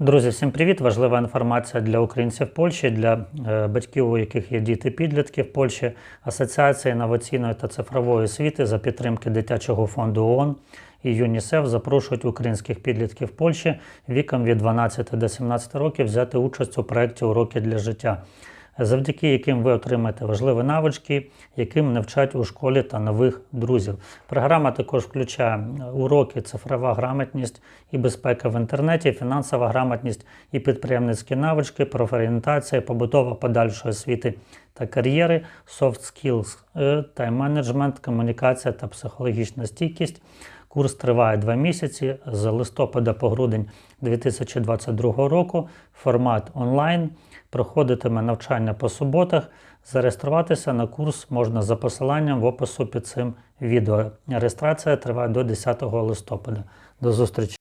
Друзі, всім привіт! Важлива інформація для українців Польщі, для е, батьків, у яких є діти підлітки в Польщі. Асоціація інноваційної та цифрової освіти за підтримки дитячого фонду ООН і ЮНІСЕФ запрошують українських підлітків Польщі віком від 12 до 17 років взяти участь у проєкті Уроки для життя, завдяки яким ви отримаєте важливі навички, яким навчать у школі та нових друзів. Програма також включає уроки, цифрова грамотність і безпека в інтернеті, фінансова грамотність і підприємницькі навички, профорієнтація, побутова подальшої освіти та кар'єри, soft skills, е, тайм-менеджмент, комунікація та психологічна стійкість. Курс триває два місяці з листопада по грудень 2022 року. Формат онлайн. Проходитиме навчання по суботах. Зареєструватися на курс можна за посиланням в опису під цим відео. Реєстрація триває до 10 листопада. До зустрічі!